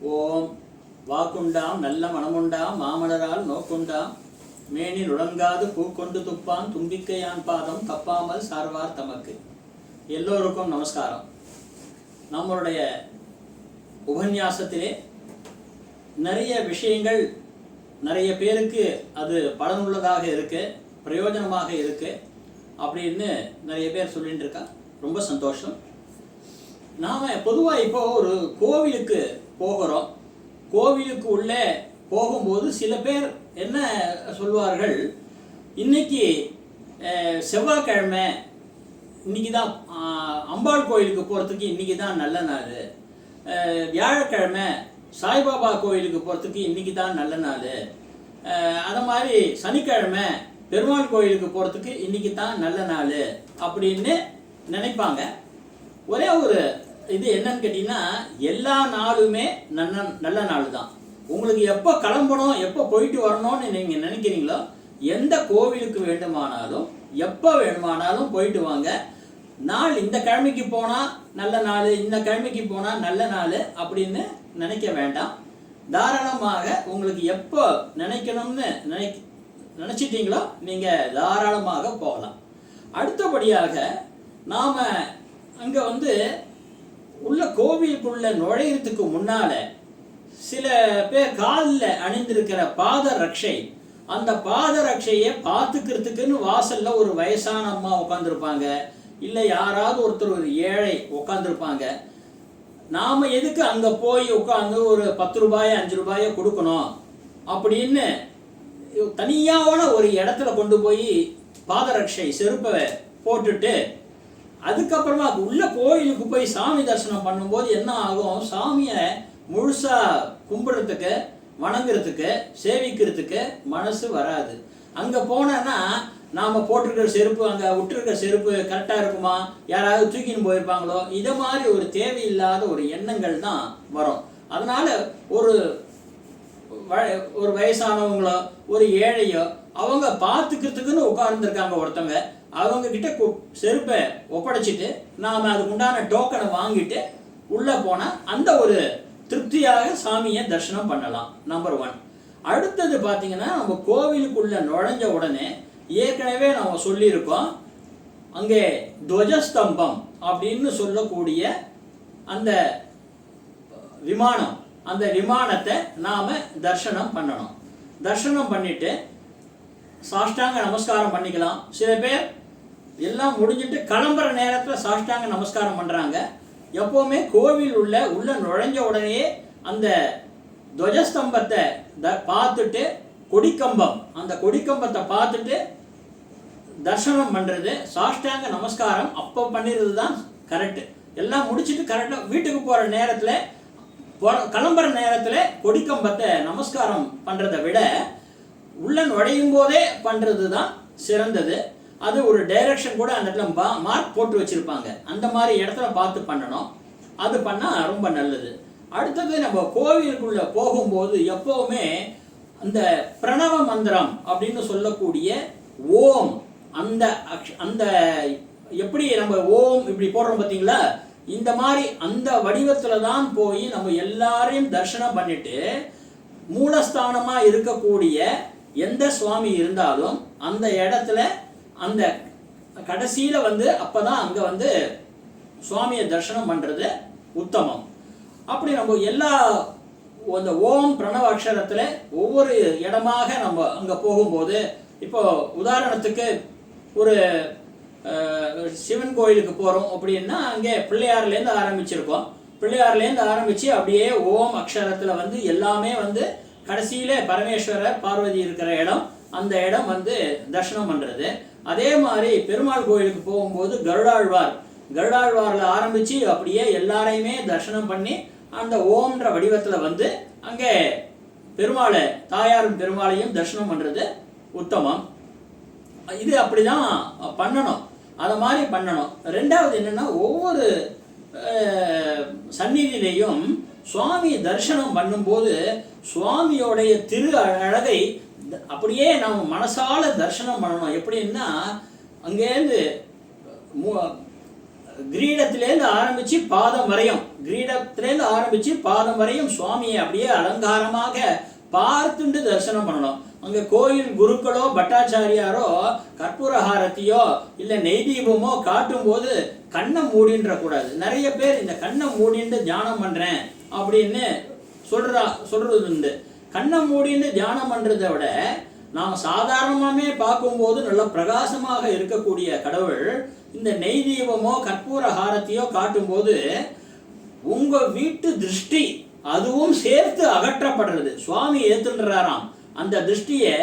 ஓம் வாக்குண்டாம் நல்ல மனமுண்டாம் மாமலரால் நோக்குண்டாம். மேனில் உழங்காது பூக்கொண்டு துப்பான் தும்பிக்கையான் பாதம் தப்பாமல் சார்வார் தமக்கு. எல்லோருக்கும் நமஸ்காரம். நம்மளுடைய உபன்யாசத்திலே நிறைய விஷயங்கள் நிறைய பேருக்கு அது பலனுள்ளதாக இருக்கு பிரயோஜனமாக இருக்கு அப்படின்னு நிறைய பேர் சொல்லிட்டு இருக்கா. ரொம்ப சந்தோஷம். நாம் பொதுவாக இப்போ ஒரு கோவிலுக்கு போகிறோம். கோவிலுக்கு உள்ளே போகும்போது சில பேர் என்ன சொல்வார்கள்? இன்னைக்கு செவ்வாய்க்கிழமை இன்னைக்கு தான் அம்பாள் கோயிலுக்கு போகிறதுக்கு இன்னைக்கு தான் நல்ல நாள். வியாழக்கிழமை சாய்பாபா கோயிலுக்கு போகிறதுக்கு இன்னைக்கு தான் நல்ல நாள். அது மாதிரி சனிக்கிழமை பெருமாள் கோயிலுக்கு போகிறதுக்கு இன்னைக்கு தான் நல்ல நாள் அப்படின்னு நினைப்பாங்க. ஒரே ஒரு இது என்னன்னு கேட்டிங்கன்னா எல்லா நாளுமே நல்ல நல்ல நாள் தான் உங்களுக்கு எப்போ கிளம்பணும் எப்போ போயிட்டு வரணும்னு நீங்கள் நினைக்கிறீங்களோ எந்த கோவிலுக்கு வேண்டுமானாலும் எப்போ வேணுமானாலும் போயிட்டு வாங்க. நாள் இந்த கிழமைக்கு போனால் நல்ல நாள் இந்த கிழமைக்கு போனால் நல்ல நாள் அப்படின்னு நினைக்க வேண்டாம். தாராளமாக உங்களுக்கு எப்போ நினைக்கணும்னு நினை நினச்சிட்டீங்களோ நீங்கள் தாராளமாக போகலாம். அடுத்தபடியாக நாம் அங்கே வந்து உள்ள கோவிலுக்குள்ள நுழையிறதுக்கு முன்னால சில பேர் காலில் அணிந்திருக்கிற பாத ரக்ஷை அந்த பாத ரக்ஷையை பார்த்துக்கிறதுக்குன்னு வாசல்ல ஒரு வயசான அம்மா உட்காந்துருப்பாங்க இல்லை யாராவது ஒருத்தர் ஒரு ஏழை உட்காந்துருப்பாங்க நாம எதுக்கு அங்க போய் உட்காந்து ஒரு பத்து ரூபாய் அஞ்சு ரூபாயை கொடுக்கணும்? அப்படின்னு தனியாவோட ஒரு இடத்துல கொண்டு போய் பாதரட்சை செருப்பை போட்டுட்டு அதுக்கப்புறமா அது உள்ள கோயிலுக்கு போய் சாமி தரிசனம் பண்ணும்போது என்ன ஆகும்? சாமியை முழுசா கும்பிடுறதுக்கு வணங்குறதுக்கு சேவிக்கிறதுக்கு மனசு வராது. அங்க போனேன்னா நாம போட்டிருக்கிற செருப்பு அங்க விட்டுருக்கிற செருப்பு கரெக்டா இருக்குமா? யாராவது தூக்கின்னு போயிருப்பாங்களோ? இதை மாதிரி ஒரு தேவையில்லாத ஒரு எண்ணங்கள் தான் வரும். அதனால ஒரு ஒரு வயசானவங்களோ ஒரு ஏழையோ அவங்க பார்த்துக்கிறதுக்குன்னு உட்கார்ந்துருக்காங்க ஒருத்தவங்க. அவங்க கிட்ட செருப்பை ஒப்படைச்சிட்டு நாம அதுக்கு உண்டான டோக்கனை வாங்கிட்டு உள்ள போனா அந்த ஒரு திருப்தியாக சாமியை தரிசனம் பண்ணலாம் நம்பர் ஒன் அடுத்தது பார்த்தீங்கன்னா நம்ம கோவிலுக்குள்ள நுழைஞ்ச உடனே ஏற்கனவே நம்ம சொல்லியிருக்கோம் அங்கே துவஜஸ்தம்பம் அப்படின்னு சொல்லக்கூடிய அந்த விமானம் அந்த விமானத்தை நாம தர்சனம் பண்ணணும். தர்சனம் பண்ணிட்டு சாஷ்டாங்க நமஸ்காரம் பண்ணிக்கலாம். சில பேர் எல்லாம் முடிஞ்சிட்டு கிளம்புற நேரத்தில் சாஷ்டாங்க நமஸ்காரம் பண்ணுறாங்க எப்போவுமே கோவில் உள்ள உள்ள நுழைஞ்ச உடனே அந்த துவஜஸ்தம்பத்தை த பார்த்துட்டு கொடிக்கம்பம் அந்த கொடிக்கம்பத்தை பார்த்துட்டு தர்சனம் பண்ணுறது சாஷ்டாங்க நமஸ்காரம் அப்போ பண்ணிடுறது தான் கரெக்டு எல்லாம் முடிச்சுட்டு கரெக்டாக வீட்டுக்கு போகிற நேரத்தில் கிளம்புற நேரத்தில் கொடிக்கம்பத்தை நமஸ்காரம் பண்ணுறதை விட உள்ள நுழையும் போதே பண்ணுறது தான் சிறந்தது. அது ஒரு டைரக்ஷன் கூட அந்த இடத்துல மா மார்க் போட்டு வச்சுருப்பாங்க. அந்த மாதிரி இடத்துல பார்த்து பண்ணணும். அது பண்ணால் ரொம்ப நல்லது. அடுத்தது நம்ம கோவிலுக்குள்ளே போகும்போது எப்போவுமே அந்த பிரணவ மந்திரம் அப்படின்னு சொல்லக்கூடிய ஓம். அந்த அக்ஷ- அந்த எப்படி நம்ம ஓம் இப்படி போடுறோம் பார்த்தீங்களா? இந்த மாதிரி அந்த வடிவத்தில் தான் போய் நம்ம எல்லாரையும் தரிசனம் பண்ணிட்டு மூலஸ்தானமாக இருக்கக்கூடிய எந்த சுவாமி இருந்தாலும் அந்த இடத்துல அந்த கடைசியில் வந்து அப்போ தான் அங்கே வந்து சுவாமியை தரிசனம் பண்ணுறது உத்தமம். அப்படி நம்ம எல்லா அந்த ஓம் பிரணவ அக்ஷரத்தில் ஒவ்வொரு இடமாக நம்ம அங்கே போகும்போது இப்போ உதாரணத்துக்கு ஒரு சிவன் கோயிலுக்கு போகிறோம் அப்படின்னா அங்கே பிள்ளையார்லேருந்து ஆரம்பிச்சிருக்கோம். பிள்ளையார்லேருந்து ஆரம்பித்து அப்படியே ஓம் அக்ஷரத்தில் வந்து எல்லாமே வந்து கடைசியில் பரமேஸ்வரர் பார்வதி இருக்கிற இடம் அந்த இடம் வந்து தர்ஷனம் பண்ணுறது அதே மாதிரி பெருமாள் கோயிலுக்கு போகும்போது கருடாழ்வார். கருடாழ்வாரில் ஆரம்பித்து அப்படியே எல்லாரையுமே தரிசனம் பண்ணி அந்த ஓம்ன்ற வடிவத்தில் வந்து அங்கே பெருமாளை தாயாரும் பெருமாளையும் தரிசனம் பண்ணுறது உத்தமம். இது அப்படிதான் பண்ணணும். அதை மாதிரி பண்ணணும். ரெண்டாவது என்னென்னா ஒவ்வொரு சந்நிதியிலையும் சுவாமி தரிசனம் பண்ணும்போது சுவாமியோடைய திரு அழகை அப்படியே நம்ம மனசால தரிசனம் பண்ணணும். எப்படின்னா அங்கேருந்து கிரீடத்திலேருந்து ஆரம்பிச்சு பாதம் வரையும் கிரீடத்திலேருந்து ஆரம்பிச்சு பாதம் வரையும் சுவாமியை அப்படியே அலங்காரமாக பார்த்துண்டு தரிசனம் பண்ணணும். அங்க கோயில் குருக்களோ பட்டாச்சாரியாரோ கற்பூரஹாரத்தையோ இல்ல நெய் தீபமோ காட்டும் போது கண்ணை மூடின்ற கூடாது. நிறைய பேர் இந்த கண்ணை மூடிட்டு தியானம் பண்றேன் அப்படின்னு சொல்றா சொல்றது உண்டு கண்ணை மூடின்னு தியானம் பண்றதை விட நாம் சாதாரணமாகவே பார்க்கும்போது நல்ல பிரகாசமாக இருக்கக்கூடிய கடவுள் இந்த நெய் தீபமோ கற்பூர ஹாரத்தையோ காட்டும்போது உங்க வீட்டு திருஷ்டி அதுவும் சேர்த்து அகற்றப்படுறது. சுவாமி ஏத்துன்றாராம். அந்த திருஷ்டியை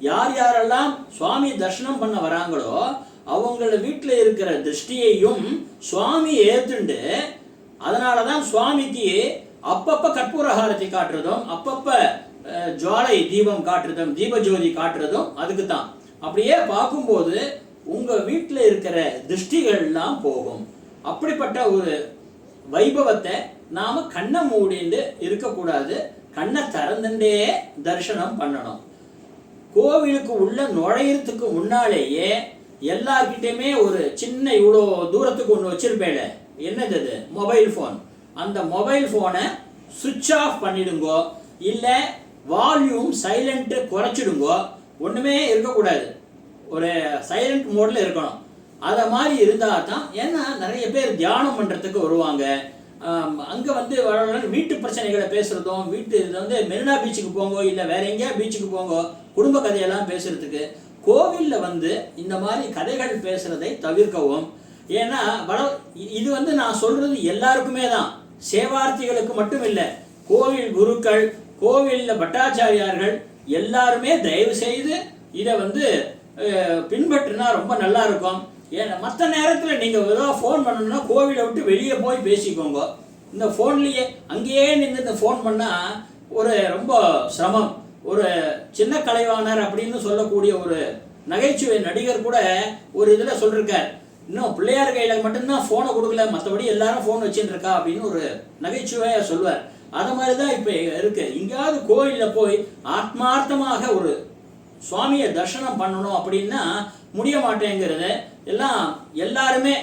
யார் யாரெல்லாம் சுவாமி தரிசனம் பண்ண வராங்களோ அவங்கள வீட்டில் இருக்கிற திருஷ்டியையும் சுவாமி ஏத்துண்டு அதனால தான் சுவாமிக்கு அப்பப்ப கற்பூரஹாரத்தை காட்டுறதும் அப்பப்ப ஜுவாலை தீபம் காட்டுறதும் தீபஜோதி காட்டுறதும் அதுக்கு தான் அப்படியே பார்க்கும்போது உங்கள் வீட்டில் இருக்கிற திருஷ்டிகள்லாம் போகும். அப்படிப்பட்ட ஒரு வைபவத்தை நாம் கண்ணை மூடிண்டு இருக்கக்கூடாது. கண்ணை திறந்துட்டே தரிசனம் பண்ணணும். கோவிலுக்கு உள்ள நுழையிறதுக்கு முன்னாலேயே எல்லார்கிட்டையுமே ஒரு சின்ன இவ்வளோ தூரத்துக்கு ஒன்று வச்சிருப்பேல என்னது அது? Mobile phone. அந்த மொபைல் ஃபோனை சுவிட்ச் ஆஃப் பண்ணிடுங்கோ. இல்லை வால்யூம் சைலண்ட்டு குறைச்சிடுங்கோ. ஒன்றுமே இருக்கக்கூடாது. ஒரு சைலண்ட் மோடில் இருக்கணும். அதை மாதிரி இருந்தால் தான் ஏன்னா நிறைய பேர் தியானம் பண்ணுறதுக்கு வருவாங்க. அங்கே வந்து வீட்டு பிரச்சனைகளை பேசுகிறதும் வீட்டு இது வந்து மெரினா பீச்சுக்கு போங்கோ இல்லை வேற எங்கேயா பீச்சுக்கு போங்கோ குடும்ப கதையெல்லாம் பேசுகிறதுக்கு கோவிலில் வந்து இந்த மாதிரி கதைகள் பேசுகிறதை தவிர்க்கவும். ஏன்னா வட இது வந்து நான் சொல்கிறது எல்லாருக்குமே தான். சேவார்த்திகளுக்கு மட்டும் இல்லை கோவில் குருக்கள் கோவிலில் பட்டாச்சாரியார்கள் எல்லாருமே தயவு செய்து இதை வந்து பின்பற்றினா ரொம்ப நல்லா இருக்கும். ஏன்னா மற்ற நேரத்தில் நீங்கள் ஏதோ ஃபோன் பண்ணணும்னா கோவிலை விட்டு வெளியே போய் பேசிக்கோங்க. இந்த ஃபோன்லேயே அங்கேயே நின்று இந்த ஃபோன் பண்ணால் ஒரு ரொம்ப சிரமம். ஒரு சின்ன கலைவாணர் அப்படின்னு சொல்லக்கூடிய ஒரு நகைச்சுவை நடிகர் கூட ஒரு இதில் சொல்லியிருக்கார் இன்னும் பிள்ளையார் கையில் மட்டும்தான் ஃபோனை கொடுக்கல. மற்றபடி எல்லாரும் ஃபோன் வச்சுட்டு இருக்கா? அப்படின்னு ஒரு நகைச்சுவையாக சொல்வார் அது மாதிரி தான் இப்போ இருக்கு. எங்கேயாவது கோயிலில் போய் ஆத்மார்த்தமாக ஒரு சுவாமியை தரிசனம் பண்ணணும் அப்படின்னா முடிய மாட்டேங்கிறது. எல்லாம் எல்லாருமே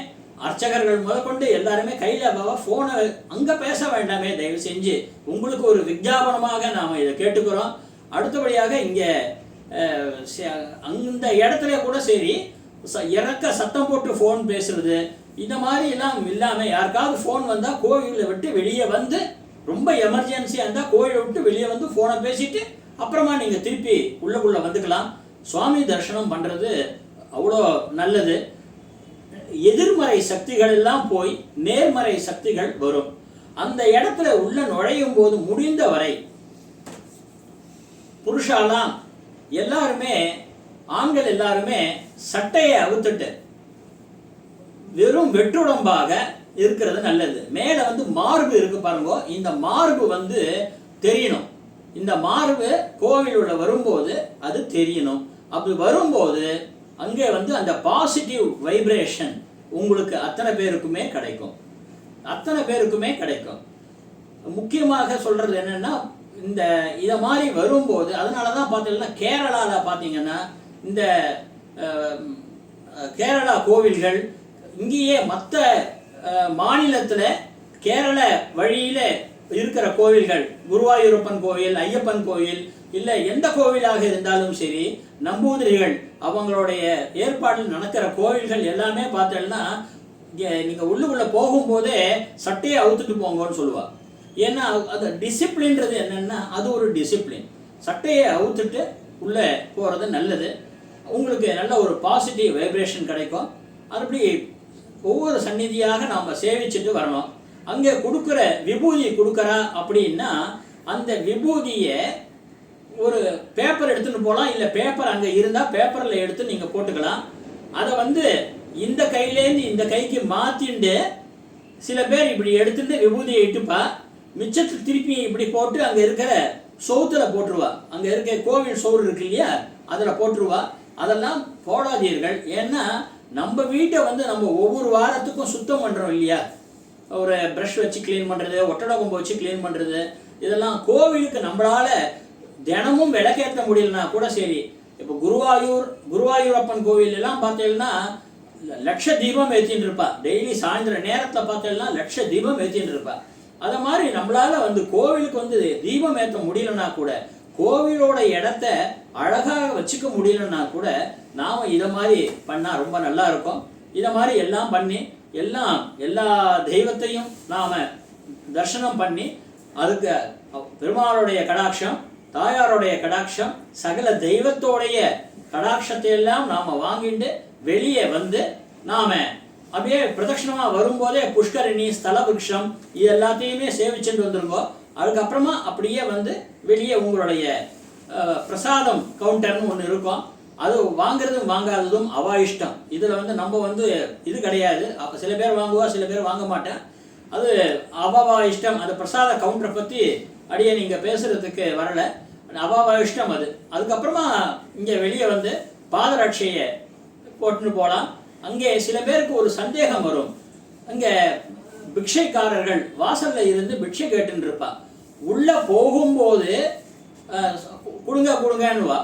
அர்ச்சகர்கள் முதற்கொண்டு எல்லாருமே கையில் பாபா ஃபோனை அங்கே பேச வேண்டாமே தயவு செஞ்சு. உங்களுக்கு ஒரு விஞ்ஞாபனமாக நாம் இதை கேட்டுக்கிறோம். அடுத்தபடியாக இங்கே அந்த இடத்துல கூட சரி ச- இறக்க சத்தம் போட்டு ஃபோன் பேசுறது. இந்த மாதிரி எல்லாம் இல்லாமல் யாருக்காவது ஃபோன் வந்தால் கோவிலை விட்டு வெளியே வந்து ரொம்ப எமர்ஜென்சியாக இருந்தால் கோயிலை விட்டு வெளியே வந்து ஃபோனை பேசிட்டு அப்புறமா நீங்கள் திருப்பி உள்ளக்குள்ளே வந்துக்கலாம். சுவாமி தரிசனம் பண்ணுறது அவ்வளோ நல்லது. எதிர்மறை சக்திகள் எல்லாம் போய் நேர்மறை சக்திகள் வரும். அந்த இடத்துல உள்ள நுழையும் போது முடிந்த வரை புருஷாலாம் எல்லாருமே ஆண்கள் எல்லாருமே சட்டையை அவுத்துட்டு வெறும் வெற்றுடம்பாக இருக்கிறது நல்லது. மேலே வந்து மார்பு இருக்கு பாருங்க. இந்த மார்பு வந்து தெரியணும். இந்த மார்பு கோவில் வரும்போது அது தெரியணும். அப்படி வரும்போது அங்கே வந்து அந்த பாசிட்டிவ் வைப்ரேஷன் உங்களுக்கு அத்தனை பேருக்குமே கிடைக்கும். அத்தனை பேருக்குமே கிடைக்கும். முக்கியமாக சொல்கிறது என்னென்னா இந்த இதை மாதிரி வரும்போது அதனால தான் பார்த்தீங்கன்னா கேரளாவில் பார்த்தீங்கன்னா இந்த கேரளா கோவில்கள் இங்கேயே மற்ற மாநிலத்தில் கேரள வழியில் இருக்கிற கோவில்கள் குருவாயூரப்பன் கோவில் ஐயப்பன் கோவில் இல்லை எந்த கோவிலாக இருந்தாலும் சரி நம்பூதிரிகள் அவங்களுடைய ஏற்பாட்டில் நடக்கிற கோவில்கள் எல்லாமே பார்த்தோம்னா இங்கே நீங்கள் உள்ளுக்குள்ளே போகும்போதே சட்டையை அவுத்துட்டு போங்கன்னு சொல்லுவாள் ஏன்னா அது டிசிப்ளின்றது என்னென்னா அது ஒரு டிசிப்ளின். சட்டையை அவுத்துட்டு உள்ளே போகிறது நல்லது. உங்களுக்கு நல்ல ஒரு பாசிட்டிவ் வைப்ரேஷன் கிடைக்கும். அதுபடி ஒவ்வொரு சந்நிதியாக நாம் சேவிச்சுட்டு வரணும். அங்கே கொடுக்குற விபூதி கொடுக்குறா அப்படின்னா அந்த விபூதியை ஒரு பேப்பர் எடுத்துன்னு போகலாம் இல்லை பேப்பர் அங்கே இருந்தால் பேப்பரில் எடுத்து நீங்கள் போட்டுக்கலாம். அதை வந்து இந்த கையிலேருந்து இந்த கைக்கு மாற்றிண்டு சில பேர் இப்படி எடுத்துட்டு விபூதியை இட்டுப்பா. மிச்சத்தை திருப்பி இப்படி போட்டு அங்கே இருக்கிற சோத்துல போட்டுருவா. அங்கே இருக்க கோவில் சோறு இருக்கு இல்லையா? அதில் போட்டுருவா. அதெல்லாம் போடாதீர்கள். ஏன்னா நம்ம வீட்டை வந்து நம்ம ஒவ்வொரு வாரத்துக்கும் சுத்தம் பண்ணுறோம் இல்லையா? ஒரு ப்ரஷ் வச்சு க்ளீன் பண்ணுறது ஒட்டடை கொம்பு வச்சு க்ளீன் பண்ணுறது இதெல்லாம் கோவிலுக்கு நம்மளால தினமும் விளக்கேற்ற முடியலனா கூட சரி. இப்போ குருவாயூர் குருவாயூரப்பன் அப்பன் கோவிலெல்லாம் பார்த்தீங்கன்னா லட்ச தீபம் ஏற்றின்னு இருப்பா. டெய்லி சாயந்தரம் நேரத்தில் பார்த்தேன்னா லட்ச தீபம் ஏற்றின்னு இருப்பா. அதை மாதிரி நம்மளால் வந்து கோவிலுக்கு வந்து தீபம் ஏற்ற முடியலன்னா கூட கோவிலோட இடத்த அழகாக வச்சுக்க முடியலன்னா கூட நாம் இதை மாதிரி பண்ணால் ரொம்ப நல்லா இருக்கும். இதை மாதிரி எல்லாம் பண்ணி எல்லாம் எல்லா தெய்வத்தையும் நாம் தர்சனம் பண்ணி அதுக்கு பெருமாளுடைய கடாட்சம் தாயாருடைய கடாட்சம் சகல தெய்வத்தோடைய கடாட்சத்தை எல்லாம் நாம் வாங்கிட்டு வெளியே வந்து நாம் அப்படியே பிரதட்சணமா வரும்போதே புஷ்கரணி ஸ்தல விருட்சம் இது எல்லாத்தையுமே சேவிச்சுட்டு வந்திருக்கோம். அதுக்கப்புறமா அப்படியே வந்து வெளியே உங்களுடைய பிரசாதம் கவுண்டர்னு ஒன்று இருக்கும். அது வாங்குறதும் வாங்காததும் அவா இஷ்டம். இதில் வந்து நம்ம வந்து இது கிடையாது. அப்போ சில பேர் வாங்குவா சில பேர் வாங்க மாட்டேன் அது அவாவா இஷ்டம். அந்த பிரசாத கவுண்டரை பற்றி அடியே நீங்கள் பேசுகிறதுக்கு வரலை. அவாவா இஷ்டம் அது. அதுக்கப்புறமா இங்கே வெளியே வந்து பாதரட்சையை போட்டுன்னு போகலாம் அங்கே சில பேருக்கு ஒரு சந்தேகம் வரும். அங்கே பிக்ஷைக்காரர்கள் வாசலில் இருந்து பிக்ஷை கேட்டுன்னு இருப்பா. உள்ளே போகும்போது கொடுங்க கொடுங்கன்னுவா.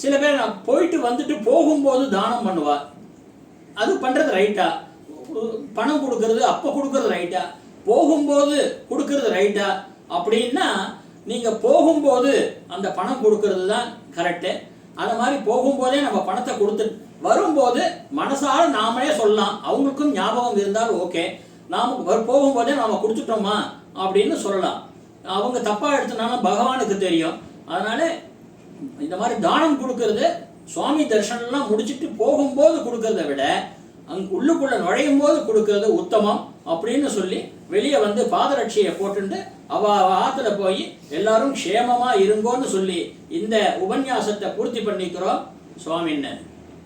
சில பேர் நான் போயிட்டு வந்துட்டு போகும்போது தானம் பண்ணுவா. அது பண்ணுறது ரைட்டா? பணம் கொடுக்கறது அப்போ கொடுக்கறது ரைட்டா? போகும்போது கொடுக்கறது ரைட்டா? அப்படின்னா நீங்கள் போகும்போது அந்த பணம் கொடுக்கறது தான் கரெக்டு அது மாதிரி போகும்போதே நம்ம பணத்தை கொடுத்து வரும்போது மனசால நாமளே சொல்லலாம். அவங்களுக்கும் ஞாபகம் இருந்தால் ஓகே. நாம போகும்போதே நாம் கொடுத்துட்டோமா? அப்படின்னு சொல்லலாம். அவங்க தப்பாக எடுத்தனாலும் பகவானுக்கு தெரியும். அதனால இந்த மாதிரி தானம் கொடுக்கறது சுவாமி தரிசனம்லாம் முடிச்சுட்டு போகும்போது கொடுக்கறத விட அங்க உள்ளுக்குள்ள நுழையும் போது கொடுக்கறது உத்தமம் அப்படின்னு சொல்லி வெளியே வந்து பாதரட்சியை போட்டுட்டு அவ அவ ஆத்துல போய் எல்லாரும் க்ஷேமமா இருங்கோன்னு சொல்லி இந்த உபன்யாசத்தை பூர்த்தி பண்ணிக்கிறோம் சுவாமின்னு